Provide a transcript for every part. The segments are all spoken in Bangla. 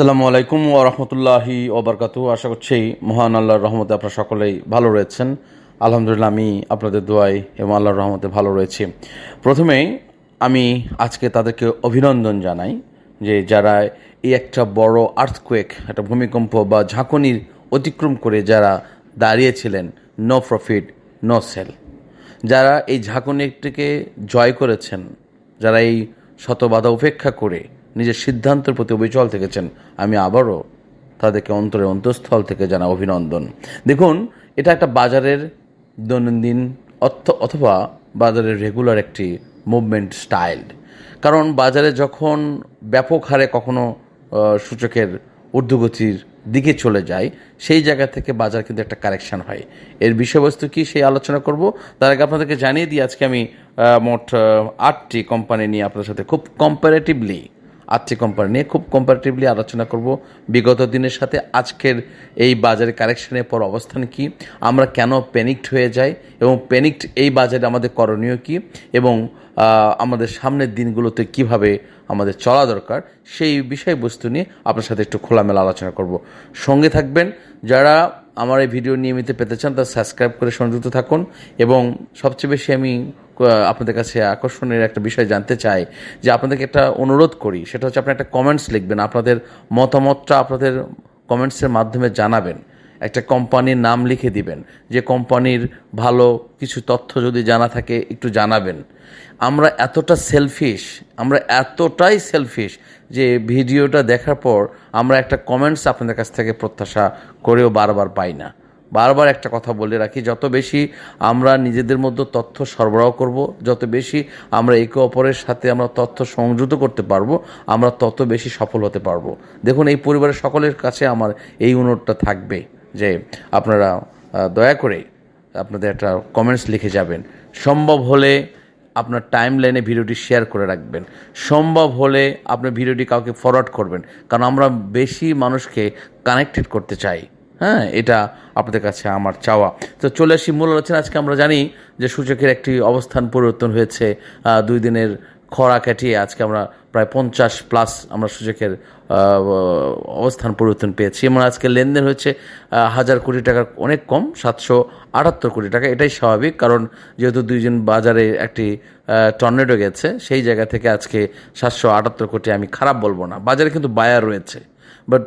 আসসালামু আলাইকুম ও রহমতুল্লাহি ওবরকাত আশা করছি মহান আল্লাহর রহমতে আপনারা সকলেই ভালো রয়েছেন। আলহামদুলিল্লাহ, আমি আপনাদের দোয়াই এবং আল্লাহর রহমতে ভালো রয়েছি। প্রথমে আমি আজকে তাদেরকে অভিনন্দন জানাই যে যারা এই একটা বড় আর্থকুয়েক একটা ভূমিকম্প বা ঝাঁকুনির অতিক্রম করে যারা দাঁড়িয়েছিলেন নো প্রফিট নো সেল যারা এই ঝাঁকুনিটিকে জয় করেছেন, যারা এই শত বাধা উপেক্ষা করে নিজের সিদ্ধান্তের প্রতি অবিচল থেকেছেন। আমি আবারও তাদেরকে অন্তরের অন্তঃস্থল থেকে জানা অভিনন্দন। দেখুন, এটা একটা বাজারের দৈনন্দিন অর্থ অথবা বাজারের রেগুলার একটি মুভমেন্ট স্টাইল কারণ বাজারে যখন ব্যাপক হারে কখনো সূচকের ঊর্ধ্বগতির দিকে চলে যায়, সেই জায়গা থেকে বাজার কিন্তু একটা কারেকশন হয়। এর বিষয়বস্তু কি সেই আলোচনা করব? তার আগে আপনাদেরকে জানিয়ে দিই, আজকে আমি মোট আটটি কোম্পানি নিয়ে আপনাদের সাথে খুব কম্পারেটিভলি আটটি কোম্পানি নিয়ে খুব কম্পারেটিভলি আলোচনা করব। বিগত দিনের সাথে আজকের এই বাজারে কারেকশনের পর অবস্থান কি? আমরা কেন প্যানিকড হয়ে যাই? এবং প্যানিকড এই বাজারে আমাদের করণীয় কি? এবং আমাদের সামনের দিনগুলোতে কীভাবে আমাদের চলা দরকার? সেই বিষয়বস্তু নিয়ে আপনার সাথে একটু খোলামেলা আলোচনা করব। সঙ্গে থাকবেন যারা আমার এই ভিডিও নিয়মিত পেতে চান তা সাবস্ক্রাইব করে সংযুক্ত থাকুন। এবং সবচেয়ে বেশি আমি আপনাদের কাছে আকর্ষণের একটা বিষয় জানতে চাই, যে আপনাদেরকে একটা অনুরোধ করি, সেটা হচ্ছে আপনি একটা কমেন্টস লিখবেন, আপনাদের মতামতটা আপনাদের কমেন্টসের মাধ্যমে জানাবেন, একটা কোম্পানির নাম লিখে দিবেন, যে কোম্পানির ভালো কিছু তথ্য যদি জানা থাকে, একটু জানাবেন। আমরা এতটা সেলফিশ আমরা এতটাই সেলফিশ যে ভিডিওটা দেখার পর আমরা একটা কমেন্টস আপনাদের কাছ থেকে প্রত্যাশা করেও বারবার পাই না। বারবার একটা কথা বলে রাখি, যত বেশি আমরা নিজেদের মধ্যে তথ্য সরবরাহ করব, যত বেশি আমরা একে অপরের সাথে আমরা তথ্য সংযুক্ত করতে পারব, আমরা তত বেশি সফল হতে পারব। দেখুন, এই পরিবারের সকলের কাছে আমার এই অনুরোধটা থাকবে যে আপনারা দয়া করে আপনাদের একটা কমেন্টস লিখে যাবেন। সম্ভব হলে আপনার টাইম লাইনে ভিডিওটি শেয়ার করে রাখবেন। সম্ভব হলে আপনার ভিডিওটি কাউকে ফরওয়ার্ড করবেন। কারণ আমরা বেশি মানুষকে কানেক্টেড করতে চাই। হ্যাঁ এটা আপনাদের কাছে আমার চাওয়া। তো চলে আসি মূল আলোচনা। আজকে আমরা জানি যে সূচকের একটি অবস্থান পরিবর্তন হয়েছে দুই দিনের খরা কাটিয়ে আজকে আমরা প্রায় পঞ্চাশ প্লাস আমরা সূচকের অবস্থান পরিবর্তন পেয়েছি। এবং আজকে লেনদেন হচ্ছে হাজার কোটি টাকার অনেক কম, সাতশো আটাত্তর কোটি টাকা। এটাই স্বাভাবিক, কারণ যেহেতু দুইজন বাজারে একটি টর্নেডো গেছে, সেই জায়গা থেকে আজকে সাতশো আটাত্তর কোটি আমি খারাপ বলব না। বাজারে কিন্তু বায়ার রয়েছে। বাট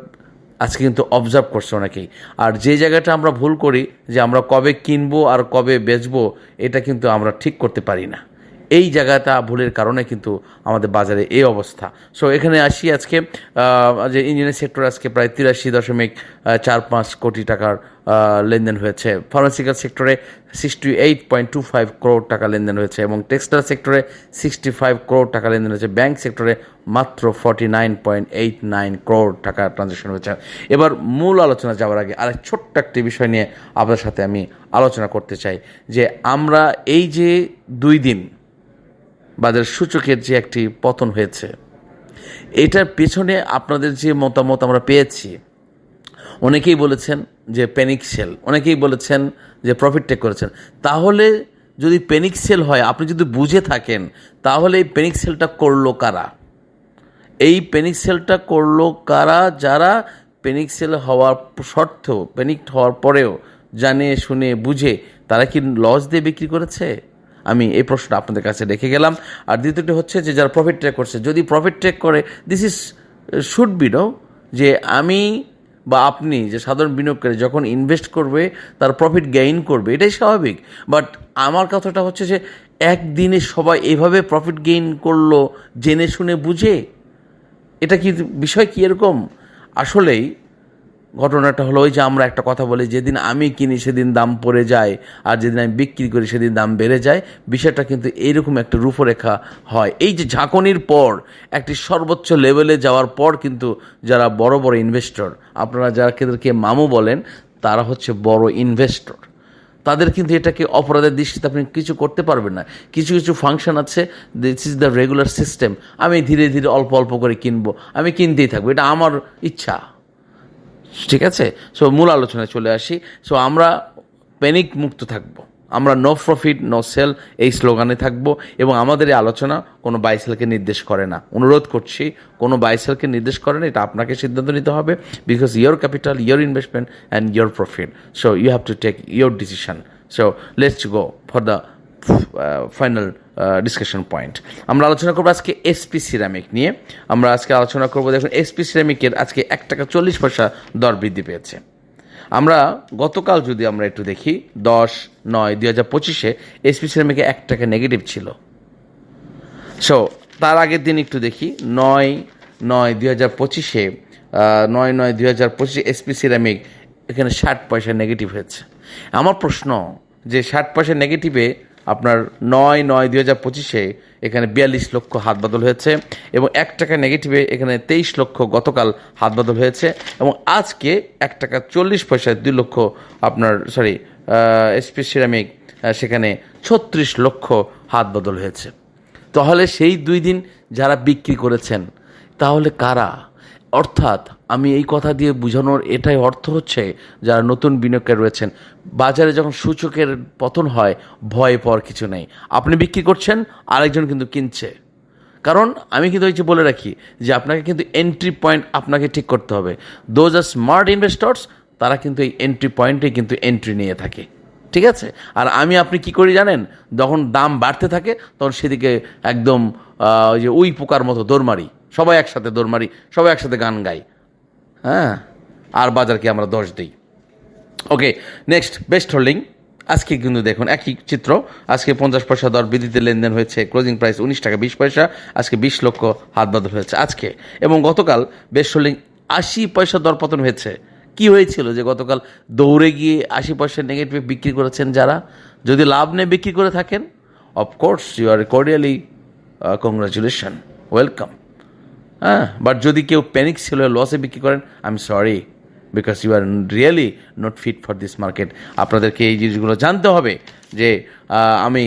আজকে কিন্তু অবজার্ভ করছে অনেকেই। আর যে জায়গাটা আমরা ভুল করি যে আমরা কবে কিনবো আর কবে বেচবো, এটা কিন্তু আমরা ঠিক করতে পারি না। এই জায়গাটা ভুলের কারণে কিন্তু আমাদের বাজারে এই অবস্থা। সো এখানে আসি আজকে যে ইঞ্জিনিয়ারিং সেক্টর আজকে প্রায় তিরাশি দশমিক চার পাঁচ কোটি টাকার লেনদেন হয়েছে। ফার্মাসিক্যাল সেক্টরে sixty eight point two five crore টাকা লেনদেন হয়েছে এবং টেক্সটাইল সেক্টরে সিক্সটি ফাইভ করোড় টাকা লেনদেন হয়েছে। ব্যাংক সেক্টরে মাত্র forty nine point eight nine crore টাকা ট্রানজ্যাকশন হয়েছে। এবার মূল আলোচনা যাওয়ার আগে আরেক ছোট্ট একটি বিষয় নিয়ে আপনার সাথে আমি আলোচনা করতে চাই যে আমরা এই যে দুই দিন বাজার সূচকের যে একটি পতন হয়েছে, এটার পেছনে আপনাদের যে মতামত আমরা পেয়েছি, অনেকেই বলেছেন যে প্যানিক সেল অনেকেই বলেছেন যে প্রফিট টেক করেছেন। তাহলে যদি প্যানিক সেল হয়, আপনি যদি বুঝে থাকেন, তাহলে এই প্যানিক সেলটা করল কারা? এই প্যানিক সেলটা করল কারা যারা প্যানিক সেল হওয়ার সত্ত্বেও প্যানিক হওয়ার পরেও জানে, শুনে, বুঝে, তারা কি লস দিয়ে বিক্রি করেছে? আমি এই প্রশ্নটা আপনাদের কাছে রেখে গেলাম। আর দ্বিতীয়টি হচ্ছে যে যারা প্রফিট ট্রেক করছে, যদি প্রফিট ট্রেক করে this is should be know যে আমি বা আপনি যে সাধারণ বিনিয়োগকারী যখন ইনভেস্ট করবে, তার প্রফিট গেইন করবে, এটাই স্বাভাবিক। বাট আমার কথাটা হচ্ছে যে একদিনে সবাই এভাবে প্রফিট গেইন করল, জেনে শুনে বুঝে? এটা কি, বিষয় কি এরকম? আসলেই ঘটনাটা হলো ওই যে আমরা একটা কথা বলি, যেদিন আমি কিনি সেদিন দাম পড়ে যায় আর যেদিন আমি বিক্রি করি সেদিন দাম বেড়ে যায়। বিষয়টা কিন্তু এইরকম একটা রূপরেখা হয়। এই যে ঝাঁকনির পর, একটি সর্বোচ্চ লেভেলে যাওয়ার পর কিন্তু যারা বড় বড় ইনভেস্টর আপনারা যারা কেদেরকে মামু বলেন, তারা হচ্ছে বড় ইনভেস্টর তাদের কিন্তু এটাকে অপরাধের দৃষ্টিতে আপনি কিছু করতে পারবেন না। কিছু কিছু ফাংশন আছে this is the regular system আমি ধীরে ধীরে অল্প অল্প করে কিনবো। আমি কিনতেই থাকব। এটা আমার ইচ্ছা। ঠিক আছে? সো মূল আলোচনায় চলে আসি। সো আমরা প্যানিক মুক্ত থাকব। আমরা নো প্রফিট নো সেল এই স্লোগানে থাকব এবং আমাদের এই আলোচনা কোনো বাইসেলকে নির্দেশ করে না। অনুরোধ করছি, কোনো বাইসেলকে নির্দেশ করে না, এটা আপনাকে সিদ্ধান্ত নিতে হবে because your capital your investment and your profit so you have to take your decision so let's go for the final discussion point আমরা আলোচনা করব আজকে এসপি সিরামিক নিয়ে। আমরা আজকে আলোচনা করব, দেখুন এসপি সিরামিকের আজকে এক টাকা চল্লিশ পয়সা দর বৃদ্ধি পেয়েছে। আমরা গতকাল যদি আমরা একটু দেখি, দশ নয় দুই হাজার পঁচিশে এসপি সিরামিকে এক টাকা নেগেটিভ ছিল। সো তার আগের দিন একটু দেখি, নয় নয় দুই হাজার পঁচিশে নয় নয় দুই হাজার পঁচিশে এসপি সিরামিক এখানে ষাট পয়সা নেগেটিভ হয়েছে। আমার প্রশ্ন, যে ষাট পয়সা নেগেটিভে আপনার নয় নয় দুই হাজার পঁচিশে এখানে বিয়াল্লিশ লক্ষ হাত বদল হয়েছে এবং এক টাকা নেগেটিভে এখানে তেইশ লক্ষ গতকাল হাত বদল হয়েছে এবং আজকে এক টাকা চল্লিশ পয়সায় দুই লক্ষ আপনার সরি এসপি সিরামিক সেখানে ছত্রিশ লক্ষ হাত বদল হয়েছে। তাহলে সেই দুই দিন যারা বিক্রি করেছেন, তাহলে কারা? অর্থাৎ আমি এই কথা দিয়ে বোঝানোর এটাই অর্থ হচ্ছে যারা নতুন বিনিয়োগকারী রয়েছেন, বাজারে যখন সূচকের পতন হয়, ভয় পাওয়ার কিছু নেই। আপনি বিক্রি করছেন, আরেকজন কিন্তু কিনছে। কারণ আমি কিন্তু ওই যে বলে রাখি যে আপনাকে কিন্তু এন্ট্রি পয়েন্ট আপনাকে ঠিক করতে হবে। দোজ আর স্মার্ট ইনভেস্টর্স তারা কিন্তু এই এন্ট্রি পয়েন্টে কিন্তু এন্ট্রি নিয়ে থাকে। ঠিক আছে? আর আমি, আপনি কি করি জানেন? যখন দাম বাড়তে থাকে, তখন সেদিকে একদম ওই যে উই পোকার মতো দৌড় মারি। সবাই একসাথে দৌড় মারি, সবাই একসাথে গান গাই। হ্যাঁ? আর বাজারকে আমরা দশ দিই। Okay, next, best holding. আজকে কিন্তু দেখুন, একই চিত্র। আজকে পঞ্চাশ পয়সা দর বৃদ্ধিতে লেনদেন হয়েছে, ক্লোজিং প্রাইস উনিশ টাকা বিশ পয়সা, আজকে বিশ লক্ষ হাত বদল হয়েছে। আজকে, এবং গতকাল বেস্ট হোল্ডিং আশি পয়সা দর পতন হয়েছে। কি হয়েছিল যে গতকাল দৌড়ে গিয়ে আশি পয়সা নেগেটিভ বিক্রি করেছেন যারা? যদি লাভ নিয়ে বিক্রি করে থাকেন of course you are cordially congratulation welcome হ্যাঁ বাট যদি কেউ প্যানিক ছিল লসে বিক্রি করেন I am sorry because you are really not fit for this market আপনাদেরকে এই জিনিসগুলো জানতে হবে যে আমি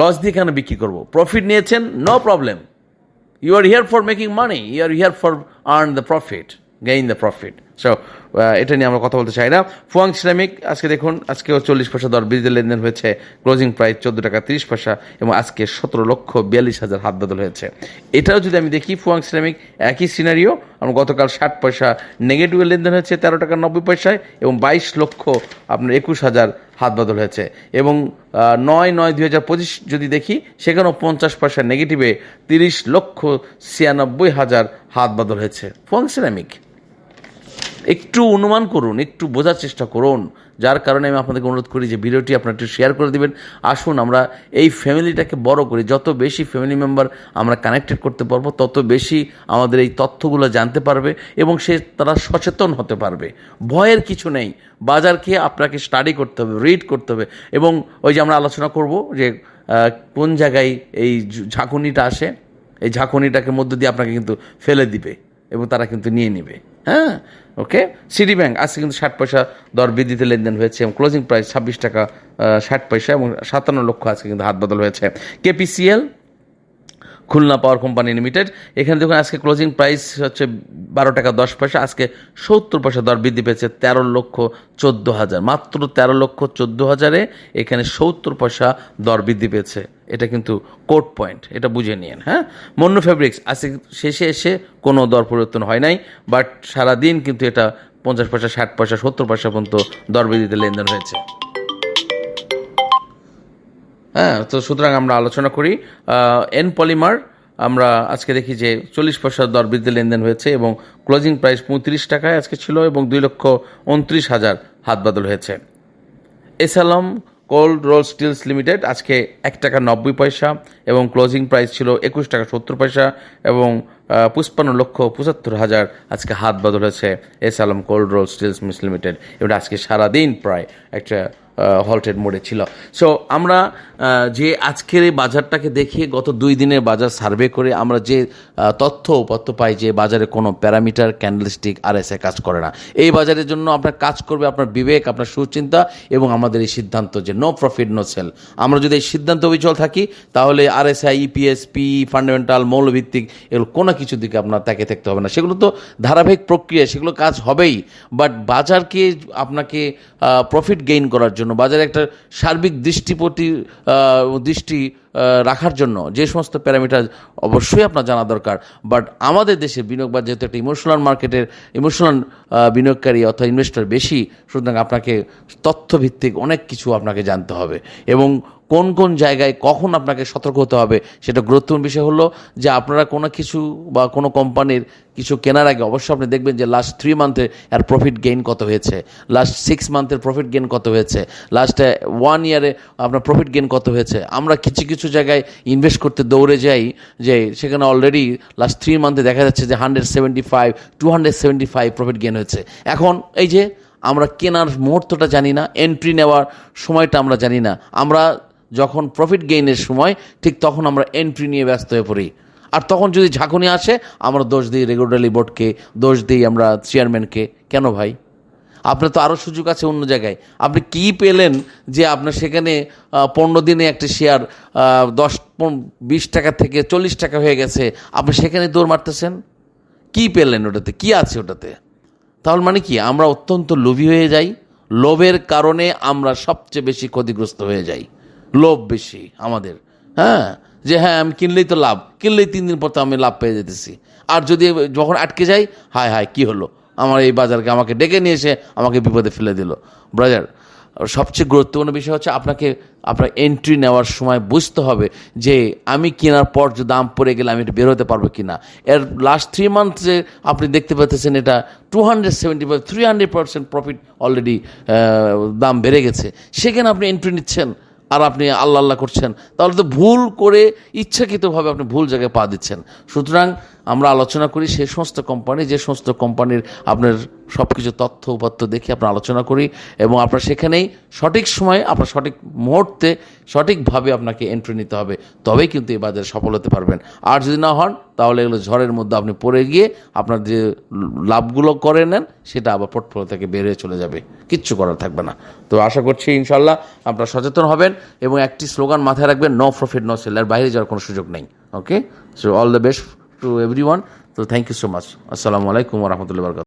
লস দিয়ে কেন বিক্রি করব? প্রফিট নিয়েছেন no problem you are here for making money you are here for earn the profit gain the profit so এটা নিয়ে আমরা কথা বলতে চাই না। ফুয়াং সিরামিক, আজকে দেখুন, আজকেও চল্লিশ পয়সা দর বৃদ্ধি লেনদেন হয়েছে। ক্লোজিং প্রাইস চোদ্দ টাকা তিরিশ পয়সা এবং আজকে সতেরো লক্ষ বিয়াল্লিশ হাজার হাত বদল হয়েছে। এটাও যদি আমি দেখি, ফুয়াং সিরামিক একই সিনারিও আমরা গতকাল ষাট পয়সা নেগেটিভ লেনদেন হয়েছে তেরো টাকা নব্বই পয়সায়, এবং বাইশ লক্ষ আপনার একুশ হাজার হাত বদল হয়েছে। এবং নয় নয় দুই হাজার পঁচিশ যদি দেখি, সেখানেও পঞ্চাশ পয়সা নেগেটিভে তিরিশ লক্ষ ছিয়ানব্বই হাজার হাত বদল হয়েছে। Fuwang ceramic. একটু অনুমান করুন, একটু বোঝার চেষ্টা করুন। যার কারণে আমি আপনাদেরকে অনুরোধ করি যে ভিডিওটি আপনারা একটু শেয়ার করে দিবেন। আসুন, আমরা এই ফ্যামিলিটাকে বড় করি। যত বেশি ফ্যামিলি মেম্বার আমরা কানেক্টেড করতে পারব, তত বেশি আমাদের এই তথ্যগুলো জানতে পারবে এবং সে তারা সচেতন হতে পারবে। ভয়ের কিছু নেই। বাজারকে আপনাকে স্টাডি করতে হবে রিড করতে হবে এবং ওই যে আমরা আলোচনা করব যে কোন জায়গায় এই ঝাঁকুনিটা আসে, এই ঝাঁকুনিটাকে মধ্য দিয়ে আপনাকে কিন্তু ফেলে দিবে এবং তারা কিন্তু নিয়ে নেবে। হ্যাঁ ওকে সিটি ব্যাংক আজকে কিন্তু ষাট পয়সা দর বৃদ্ধিতে লেনদেন হয়েছে এবং ক্লোজিং প্রাইস ছাব্বিশ টাকা ষাট পয়সা এবং সাতান্ন লক্ষ আজকে কিন্তু হাত বদল হয়েছে। KPCL Khulna power company limited. এখানে দেখুন আজকে ক্লোজিং প্রাইস হচ্ছে বারো টাকা দশ পয়সা, আজকে সত্তর পয়সা দর বৃদ্ধি পেয়েছে তেরো লক্ষ চোদ্দ হাজার। মাত্র তেরো লক্ষ চোদ্দ হাজারে এখানে সত্তর পয়সা দর বৃদ্ধি পেয়েছে। এটা কিন্তু কোড পয়েন্ট, এটা বুঝে নিন হ্যাঁ? মন্য ফেব্রিক্স আজকে শেষে এসে কোনো দর পরিবর্তন হয় নাই বাট সারাদিন কিন্তু এটা পঞ্চাশ পয়সা, ষাট পয়সা, সত্তর পয়সা পর্যন্ত দর বৃদ্ধিতে লেনদেন হয়েছে। হ্যাঁ তো সুতরাং আমরা আলোচনা করি এন পলিমার আমরা আজকে দেখি যে চল্লিশ পয়সার দর বৃদ্ধি লেনদেন হয়েছে এবং ক্লোজিং প্রাইস পঁয়ত্রিশ টাকায় আজকে ছিল এবং দুই লক্ষ উনত্রিশ হাজার হাত বদল হয়েছে। এসালম কোল্ড রোল স্টিলস লিমিটেড আজকে এক টাকা নব্বই পয়সা এবং ক্লোজিং প্রাইস ছিল একুশ টাকা সত্তর পয়সা এবং পুষ্পান্ন লক্ষ পঁচাত্তর হাজার আজকে হাত বদল হয়েছে এসালম cold roll steels mills limited. এটা আজকে সারাদিন প্রায় একটা হল্টেড মোডে ছিল। সো আমরা যে আজকের এই বাজারটাকে দেখে গত দুই দিনের বাজার সার্ভে করে আমরা যে তথ্য উপাত্ত পাই যে বাজারে কোনো প্যারামিটার, ক্যান্ডেলস্টিক আর এসে কাজ করে না। এই বাজারের জন্য আপনার কাজ করবে আপনার বিবেক, আপনার সুচিন্তা এবং আমাদের এই সিদ্ধান্ত যে নো প্রফিট নো সেল আমরা যদি এই সিদ্ধান্ত অবিচল থাকি, তাহলে R S I EPS P fundamental মৌলভিত্তিক, এগুলো কোনো কিছু কিছু দিকে আপনার তাকে থাকতে হবে না। সেগুলো তো ধারাবাহিক প্রক্রিয়া, সেগুলো কাজ হবেই। বাট বাজারকে আপনাকে প্রফিট গেইন করার জন্য, বাজারে একটা সার্বিক দৃষ্টিপতি দৃষ্টি রাখার জন্য যে সমস্ত প্যারামিটার অবশ্যই আপনার জানা দরকার। বাট আমাদের দেশে বিনিয়োগ বা যেহেতু একটা ইমোশনাল মার্কেটের ইমোশনাল বিনিয়োগকারী অর্থাৎ ইনভেস্টর বেশি, সুতরাং আপনাকে তথ্যভিত্তিক অনেক কিছু আপনাকে জানতে হবে। এবং কোন কোন জায়গায় কখন আপনাকে সতর্ক হতে হবে, সেটা গুরুত্বপূর্ণ বিষয় হলো যে আপনারা কোনো কিছু বা কোনো কোম্পানির কিছু কেনার আগে অবশ্যই আপনি দেখবেন যে লাস্ট থ্রি মান্থে এর প্রফিট গেইন কত হয়েছে? লাস্ট সিক্স মান্থের প্রফিট গেইন কত হয়েছে? লাস্ট ওয়ান ইয়ারে আপনার প্রফিট গেইন কত হয়েছে? আমরা কিছু কিছু জায়গায় ইনভেস্ট করতে দৌড়ে যাই যে সেখানে অলরেডি লাস্ট থ্রি মান্থে দেখা যাচ্ছে যে hundred seventy five to hundred seventy five profit gain হয়েছে। এখন এই যে আমরা কেনার মুহূর্তটা জানি না এন্ট্রি নেওয়ার সময়টা আমরা জানি না। আমরা যখন প্রফিট গেইনের সময়, ঠিক তখন আমরা এন্ট্রি নিয়ে ব্যস্ত হয়ে পড়ি। আর তখন যদি ঝাঁকুনি আসে, আমরা দোষ দিই রেগুলেটরি বোর্ডকে, দোষ দিই আমরা চেয়ারম্যানকে কেন ভাই? আপনার তো আরও সুযোগ আছে অন্য জায়গায়। আপনি কি পেলেন যে আপনার সেখানে পনেরো দিনে একটা শেয়ার দশ বিশ টাকা থেকে চল্লিশ টাকা হয়ে গেছে, আপনি সেখানে দৌড় মারতেছেন? কি পেলেন ওটাতে? কি আছে ওটাতে? তাহলে মানে কি? আমরা অত্যন্ত লোভী হয়ে যাই। লোভের কারণে আমরা সবচেয়ে বেশি ক্ষতিগ্রস্ত হয়ে যাই। লোভ বেশি আমাদের। হ্যাঁ? যে হ্যাঁ আমি কিনলেই তো লাভ। কিনলেই তিন দিন পর তো আমি লাভ পেয়ে যেতেছি। আর যদি যখন আটকে যাই, হায় হায়, কি হলো? আমার এই বাজারকে আমাকে ডেকে নিয়ে এসে আমাকে বিপদে ফেলে দিল। ব্রাজার সবচেয়ে গুরুত্বপূর্ণ বিষয় হচ্ছে আপনাকে, আপনার এন্ট্রি নেওয়ার সময় বুঝতে হবে যে আমি কেনার পর যে দাম পড়ে গেলে আমি এটা বের হতে পারব কি না এর লাস্ট থ্রি মান্থ যে আপনি দেখতে পাচ্ছেন এটা two hundred seventy five three hundred percent profit already দাম বেড়ে গেছে। সেখানে আপনি এন্ট্রি নিচ্ছেন। আর আপনি আল্লাহ আল্লাহ করছেন, তাহলে তো ভুল করে ইচ্ছাকৃতভাবে আপনি ভুল জায়গায় পা দিচ্ছেন। সুতরাং আমরা আলোচনা করি সেই সমস্ত কোম্পানি যে সমস্ত কোম্পানির আপনার সব কিছু তথ্য উপাত্য দেখে আমরা আলোচনা করি এবং আপনার সেখানেই সঠিক সময়ে, আপনার সঠিক মুহূর্তে সঠিকভাবে আপনাকে এন্ট্রি নিতে হবে। তবেই কিন্তু এই বাজারে সফল হতে পারবেন। আর যদি না হন, তাহলে এগুলো ঝড়ের মধ্যে আপনি পড়ে গিয়ে আপনার যে লাভগুলো করে নেন, সেটা আবার পোর্টফোলিও থেকে বের হয়ে চলে যাবে। কিচ্ছু করার থাকবে না। তো আশা করছি ইনশাল্লাহ আপনারা সচেতন হবেন এবং একটি স্লোগান মাথায় রাখবেন নো প্রফিট নো সেল এর বাইরে যাওয়ার কোনো সুযোগ নেই। Okay so all the best to every one তো থ্যাংক ইউ সো মাচ আসসালামু আলাইকুম রহমতুল্লাহ বরকাত